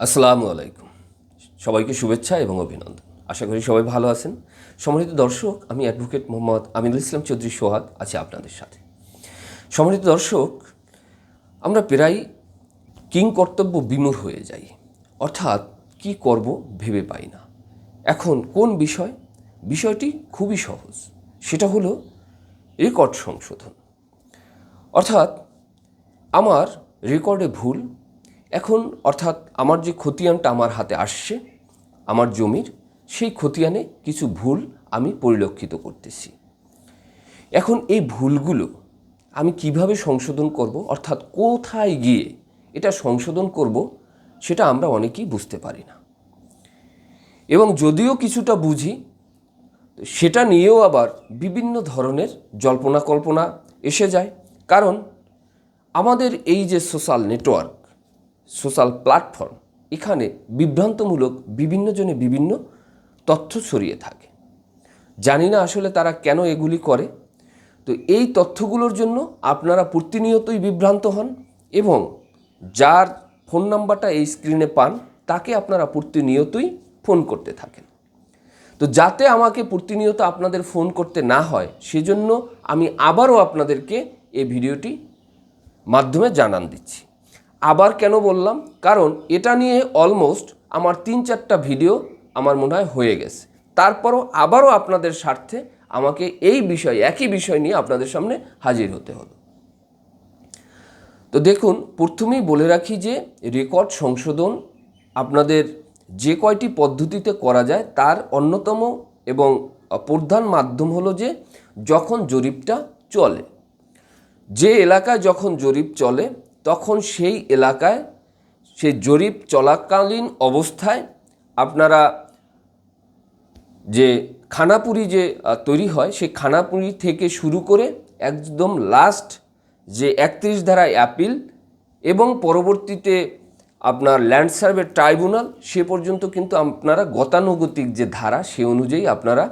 আসসালামু আলাইকুম। সবাইকে শুভেচ্ছা এবং অভিনন্দন। আশা করি সবাই ভালো আছেন। সম্মানিত দর্শক, আমি অ্যাডভোকেট মোহাম্মদ আমিনুল ইসলাম চৌধুরী সোহাগ আছি আপনাদের সাথে। সম্মানিত দর্শক, আমরা প্রায় কিং কর্তব্য বিমূর হয়ে যাই। অর্থাৎ কি করব ভেবে পাই না। এখন কোন বিষয়? বিষয়টি খুবই সহজ। সেটা হলো রেকর্ড সংশোধন। অর্থাৎ আমার রেকর্ডে ভুল এখন অর্থাৎ আমার যে খতিয়ানটা আমার হাতে আসছে, আমার জমির, সেই খতিয়ানে কিছু ভুল আমি পরিলক্ষিত করতেছি। এখন এই ভুলগুলো আমি কীভাবে সংশোধন করব, অর্থাৎ কোথায় গিয়ে এটা সংশোধন করব, সেটা আমরা অনেকেই বুঝতে পারি না। এবং যদিও কিছুটা বুঝি, সেটা নিয়েও আবার বিভিন্ন ধরনের জল্পনা কল্পনা এসে যায়। কারণ আমাদের এই যে সোশ্যাল নেটওয়ার্ক সোশ্যাল প্ল্যাটফর্ম, এখানে বিভ্রান্তমূলক বিভিন্ন জনে বিভিন্ন তথ্য ছড়িয়ে থাকে। জানি না আসলে তারা কেন এগুলি করে। তো এই তথ্যগুলোর জন্য আপনারা প্রতিনিয়তই বিভ্রান্ত হন এবং যার ফোন নাম্বারটা এই স্ক্রিনে পান, তাকে আপনারা প্রতিনিয়তই ফোন করতে থাকেন। তো যাতে আমাকে প্রতিনিয়ত আপনাদের ফোন করতে না হয়, সেজন্য আমি আবারও আপনাদেরকে এই ভিডিওটি মাধ্যমে জানান দিচ্ছি। আবার কেন বললাম? কারণ এটা নিয়ে অলমোস্ট আমার তিন চারটা ভিডিও আমার মনে হয় হয়ে গেছে। তারপরও আবারও আপনাদের স্বার্থে আমাকে এই বিষয়, একই বিষয় নিয়ে আপনাদের সামনে হাজির হতে হলো। তো দেখুন, প্রথমেই বলে রাখি যে রেকর্ড সংশোধন আপনাদের যে কয়টি পদ্ধতিতে করা যায় তার অন্যতম এবং প্রধান মাধ্যম হলো যে যখন জরিপটা চলে। যে এলাকায় যখন জরিপ চলে তখন সেই এলাকায় সেই জরিপ চলাকালীন অবস্থায় আপনারা যে খানাপুরি যে তৈরি হয়, সেই খানাপুরি থেকে শুরু করে একদম লাস্ট যে একত্রিশ ধারায় অ্যাপিল এবং পরবর্তীতে আপনার ল্যান্ড সার্ভে ট্রাইব্যুনাল সে পর্যন্ত কিন্তু আপনারা গতানুগতিক যে ধারা, সে অনুযায়ী আপনারা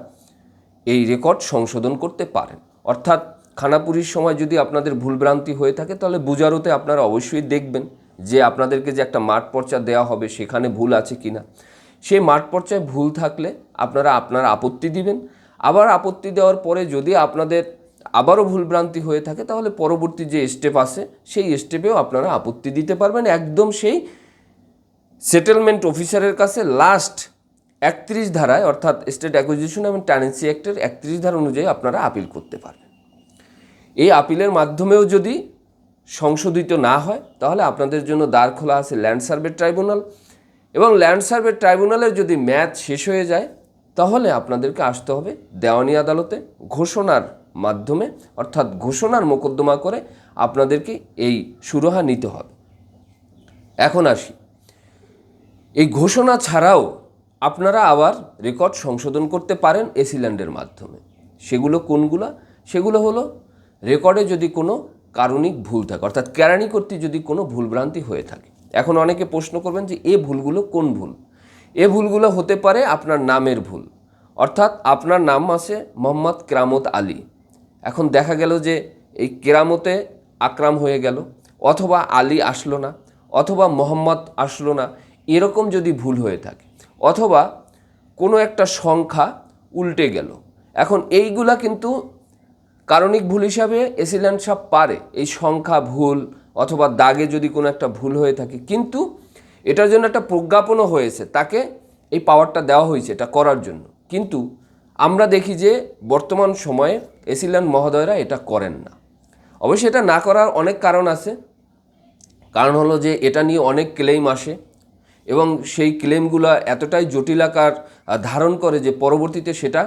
এই রেকর্ড সংশোধন করতে পারেন। অর্থাৎ খানাপুরির সময় যদি আপনাদের ভুলভ্রান্তি হয়ে থাকে, তাহলে বুজারোতে আপনারা অবশ্যই দেখবেন যে আপনাদেরকে যে একটা মাঠ পর্চা দেওয়া হবে, সেখানে ভুল আছে কিনা। সেই মাঠ পর্চায় ভুল থাকলে আপনারা আপনার আপত্তি দিবেন। আবার আপত্তি দেওয়ার পরে যদি আপনাদের আবারও ভুলভ্রান্তি হয়ে থাকে, তাহলে পরবর্তী যে স্টেপ আছে, সেই স্টেপেও আপনারা আপত্তি দিতে পারবেন। একদম সেই সেটেলমেন্ট অফিসারের কাছে লাস্ট একত্রিশ ধারায়, অর্থাৎ স্টেট অ্যাকুইজিশন এবং ট্যানেন্সি অ্যাক্টের একত্রিশ ধারা অনুযায়ী আপনারা আপিল করতে পারবেন। এই আপিলের মাধ্যমেও যদি সংশোধিত না হয়, তাহলে আপনাদের জন্য দ্বার খোলা আছে ল্যান্ড সার্ভে ট্রাইব্যুনাল। এবং ল্যান্ড সার্ভে ট্রাইব্যুনালের যদি ম্যাচ শেষ হয়ে যায়, তাহলে আপনাদেরকে আসতে হবে দেওয়ানি আদালতে ঘোষণার মাধ্যমে। অর্থাৎ ঘোষণার মোকদ্দমা করে আপনাদেরকে এই সুরাহা নিতে হবে। এখন আসি। এই ঘোষণা ছাড়াও আপনারা আবার রেকর্ড সংশোধন করতে পারেন এসিল্যান্ডের মাধ্যমে। সেগুলো কোনগুলো? সেগুলো হলো রেকর্ডে যদি কোনো কারণিক ভুল থাকে, অর্থাৎ কেরানি করতে যদি কোনো ভুলভ্রান্তি হয়ে থাকে, এখন অনেকে প্রশ্ন করবেন যে এ ভুলগুলো কোন ভুল? এ ভুলগুলো হতে পারে আপনার নামের ভুল, অর্থাৎ আপনার নাম আছে মোহাম্মদ কেরামত আলী। এখন দেখা গেল যে এই কেরামতে আকরাম হয়ে গেল, অথবা আলী আসলো না, অথবা মোহাম্মদ আসলো না, এরকম যদি ভুল হয়ে থাকে, অথবা কোনো একটা সংখ্যা উল্টে গেল। এখন এইগুলা কিন্তু কারণিক ভুল হিসাবে এসিল্যান্ড সাপ পারে। এই সংখ্যা ভুল অথবা দাগে যদি কোনো একটা ভুল হয়ে থাকে, কিন্তু এটার জন্য একটা প্রজ্ঞাপনও হয়েছে। তাকে এই পাওয়ারটা দেওয়া হয়েছে এটা করার জন্য। কিন্তু আমরা দেখি যে বর্তমান সময়ে এসিল্যান্ড মহোদয়রা এটা করেন না। অবশ্যই এটা না করার অনেক কারণ আছে। কারণ হলো যে এটা নিয়ে অনেক ক্লেম আসে এবং সেই ক্লেমগুলো এতটাই জটিল আকার ধারণ করে যে পরবর্তীতে সেটা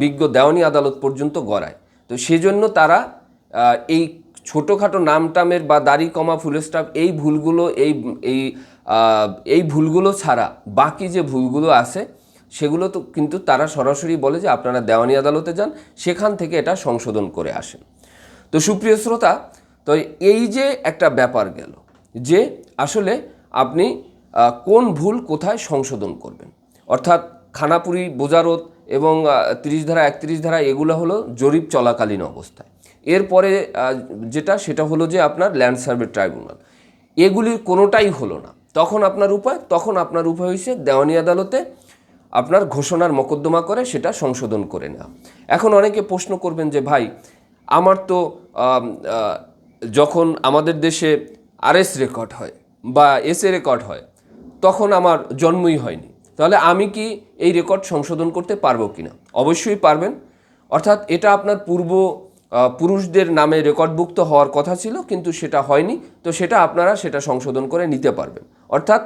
বিজ্ঞ দেওয়ানি আদালত পর্যন্ত গড়ায়। তো সেজন্য তারা এই ছোটোখাটো নাম টামের বা দাড়ি কমা ফুল স্টাফ এই ভুলগুলো, এই এই এই ভুলগুলো ছাড়া বাকি যে ভুলগুলো আছে, সেগুলো তো কিন্তু তারা সরাসরি বলে যে আপনারা দেওয়ানি আদালতে যান, সেখান থেকে এটা সংশোধন করে আসেন। তো সুপ্রিয় শ্রোতা, তো এই যে একটা ব্যাপার গেল যে আসলে আপনি কোন ভুল কোথায় সংশোধন করবেন। অর্থাৎ খানাপুরি, বোজারত এবং তিরিশ ধারা একত্রিশ ধারা এগুলো হলো জরিপ চলাকালীন অবস্থায়। এরপরে যেটা সেটা হলো যে আপনার ল্যান্ড সার্ভে ট্রাইব্যুনাল। এগুলির কোনোটাই হলো না। তখন আপনার উপায়, তখন আপনার উপায় হয়েছে দেওয়ানি আদালতে আপনার ঘোষণার মকদ্দমা করে সেটা সংশোধন করে নেওয়া। এখন অনেকে প্রশ্ন করবেন যে, ভাই, আমার তো যখন আমাদের দেশে আরএস রেকর্ড হয় বা এসএ রেকর্ড হয়, তখন আমার জন্মই হয়নি। তাহলে আমি কি এই রেকর্ড সংশোধন করতে পারব কিনা? অবশ্যই পারবেন। অর্থাৎ এটা আপনার পূর্ব পুরুষদের নামে রেকর্ডভুক্ত হওয়ার কথা ছিল, কিন্তু সেটা হয়নি। তো সেটা আপনারা সেটা সংশোধন করে নিতে পারবেন। অর্থাৎ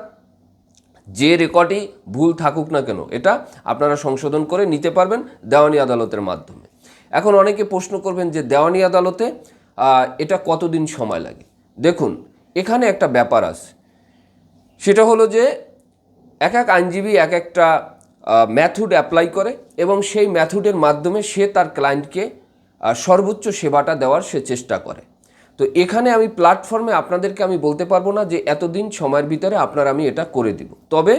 যে রেকর্ডই ভুল থাকুক না কেন, এটা আপনারা সংশোধন করে নিতে পারবেন দেওয়ানি আদালতের মাধ্যমে। এখন অনেকে প্রশ্ন করবেন যে দেওয়ানি আদালতে এটা কতদিন সময় লাগে? দেখুন, এখানে একটা ব্যাপার আছে। সেটা হলো যে এক এক আইনজীবী এক একটা ম্যাথড অ্যাপ্লাই করে এবং সেই ম্যাথডের মাধ্যমে সে তার ক্লায়েন্টকে সর্বোচ্চ সেবাটা দেওয়ার সে চেষ্টা করে। তো এখানে আমি প্ল্যাটফর্মে আপনাদেরকে আমি বলতে পারব না যে এতদিন সময়ের ভিতরে আপনার আমি এটা করে দিব। তবে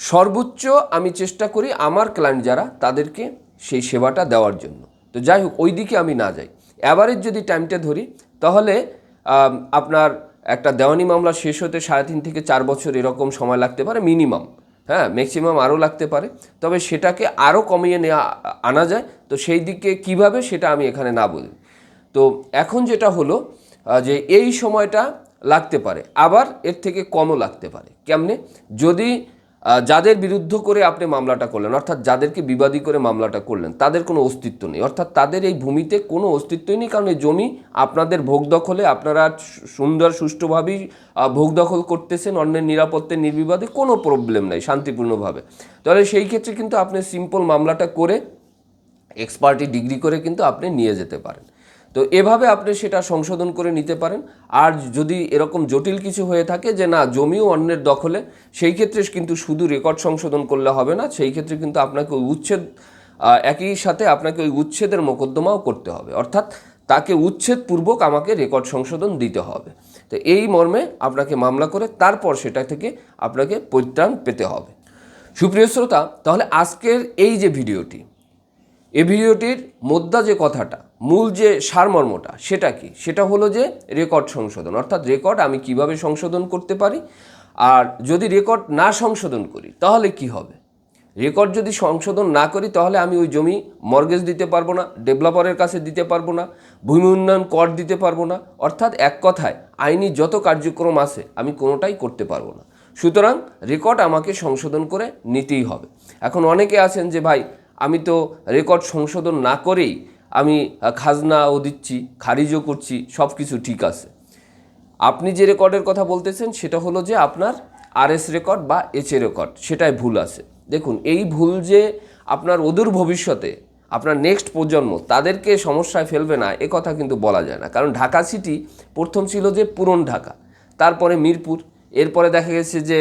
সর্বোচ্চ আমি চেষ্টা করি আমার ক্লায়েন্ট যারা, তাদেরকে সেই সেবাটা দেওয়ার জন্য। তো যাই হোক ওই দিকে আমি না যাই। অ্যাভারেজ যদি টাইমটা ধরি, তাহলে আপনার একটা দেওয়ানি মামলা শেষ হতে সাড়ে তিন থেকে চার বছর এরকম সময় লাগতে পারে মিনিমাম হ্যাঁ ম্যাক্সিমাম আরও লাগতে পারে। তবে সেটাকে আরও কমিয়ে নেওয়া আনা যায়। তো সেই দিকে কীভাবে সেটা আমি এখানে না বলি। তো এখন যেটা হলো যে এই সময়টা লাগতে পারে। আবার এর থেকে কমও লাগতে পারে। কেমনে? যদি যাদের বিরুদ্ধ করে আপনি মামলাটা করলেন, অর্থাৎ যাদেরকে বিবাদী করে মামলাটা করলেন, তাদের কোনো অস্তিত্ব নেই। অর্থাৎ তাদের এই ভূমিতে কোনো অস্তিত্বই নেই, কারণ এই জমি আপনাদের ভোগ দখলে, আপনারা সুন্দর সুষ্ঠুভাবেই ভোগ দখল করতেছেন, অন্যের নিরাপত্তে নির্বিবাদে কোনো প্রবলেম নাই, শান্তিপূর্ণভাবে। তাহলে সেই ক্ষেত্রে কিন্তু আপনি সিম্পল মামলাটা করে এক্সপার্টি ডিগ্রি করে কিন্তু আপনি নিয়ে যেতে পারেন। তো এভাবে আপনি সেটা সংশোধন করে নিতে পারেন। আর যদি এরকম জটিল কিছু হয়ে থাকে যে না, জমিও অন্যের দখলে, সেই ক্ষেত্রে কিন্তু শুধু রেকর্ড সংশোধন করলে হবে না, সেই ক্ষেত্রে কিন্তু আপনাকে ওই উচ্ছেদ একই সাথে আপনাকে ওই উচ্ছেদের মোকদ্দমাও করতে হবে। অর্থাৎ তাকে উচ্ছেদপূর্বক আমাকে রেকর্ড সংশোধন দিতে হবে। তো এই মর্মে আপনাকে মামলা করে তারপর সেটা থেকে আপনাকে পরিত্রাণ পেতে হবে। সুপ্রিয় শ্রোতা, তাহলে আজকের এই যে ভিডিওটি, এই ভিডিওটির মোদ্দা যে কথাটা মূল যে সারমর্মটা, সেটা কি? সেটা হলো যে রেকর্ড সংশোধন। অর্থাৎ রেকর্ড আমি কীভাবে সংশোধন করতে পারি? আর যদি রেকর্ড না সংশোধন করি, তাহলে কি হবে? রেকর্ড যদি সংশোধন না করি, তাহলে আমি ওই জমি মর্গেজ দিতে পারব না, ডেভেলপারের কাছে দিতে পারব না, ভূমি উন্নয়ন কর দিতে পারব না। অর্থাৎ এক কথায়, আইনি যত কার্যক্রম আছে, আমি কোনোটাই করতে পারব না। সুতরাং রেকর্ড আমাকে সংশোধন করে নিতেই হবে। এখন অনেকে আছেন যে, ভাই, আমি তো রেকর্ড সংশোধন না করেই আমি খাজনাও দিচ্ছি, খারিজও করছি সব কিছু ঠিক আছে। আপনি যে রেকর্ডের কথা বলতেছেন, সেটা হলো যে আপনার আরএস রেকর্ড বা এইচ এ রেকর্ড, সেটাই ভুল আছে। দেখুন, এই ভুল যে আপনার অদূর ভবিষ্যতে আপনার নেক্সট প্রজন্ম তাদেরকে সমস্যায় ফেলবে না, এ কথা কিন্তু বলা যায় না। কারণ ঢাকা সিটি প্রথম ছিল যে পুরন ঢাকা, তারপরে মিরপুর, এরপরে দেখা গেছে যে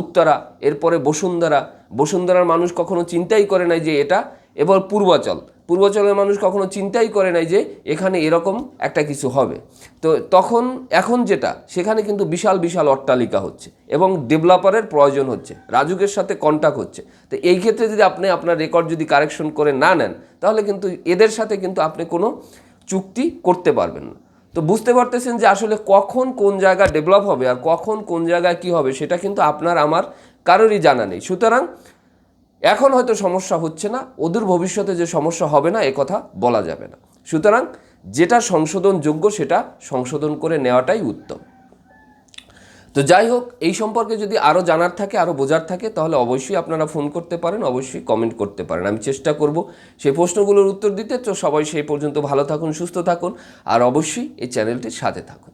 উত্তরা, এরপরে বসুন্ধরা। বসুন্ধরার মানুষ কখনো চিন্তাই করে নাই যে এটা এবার পূর্বাচল। পূর্বাচলের মানুষ কখনো চিন্তাই করে নাই যে এখানে এরকম একটা কিছু হবে। তো তখন, এখন যেটা, সেখানে কিন্তু বিশাল বিশাল অট্টালিকা হচ্ছে এবং ডেভেলপারের প্রয়োজন হচ্ছে, রাজুকের সাথে কন্ট্যাক্ট হচ্ছে। তো এই ক্ষেত্রে যদি আপনি আপনার রেকর্ড যদি কারেকশন করে না নেন, তাহলে কিন্তু এদের সাথে কিন্তু আপনি কোনো চুক্তি করতে পারবেন না। তো বুঝতে পারতেছেন যে আসলে কখন কোন জায়গা ডেভেলপ হবে আর কখন কোন জায়গায় কি হবে, সেটা কিন্তু আপনার, আমার কারোরই জানা নেই। সুতরাং এখন হয়তো সমস্যা হচ্ছে না, অদূর ভবিষ্যতে যে সমস্যা হবে না, এ কথা বলা যাবে না। সুতরাং যেটা সংশোধনযোগ্য সেটা সংশোধন করে নেওয়াটাই উত্তম। তো যাই হোক, এই সম্পর্কে যদি আরও জানার থাকে আরও বোঝার থাকে, তাহলে অবশ্যই আপনারা ফোন করতে পারেন, অবশ্যই কমেন্ট করতে পারেন। আমি চেষ্টা করব সেই প্রশ্নগুলোর উত্তর দিতে। তো সবাই সেই পর্যন্ত ভালো থাকুন, সুস্থ থাকুন, আর অবশ্যই এই চ্যানেলটির সাথে থাকুন।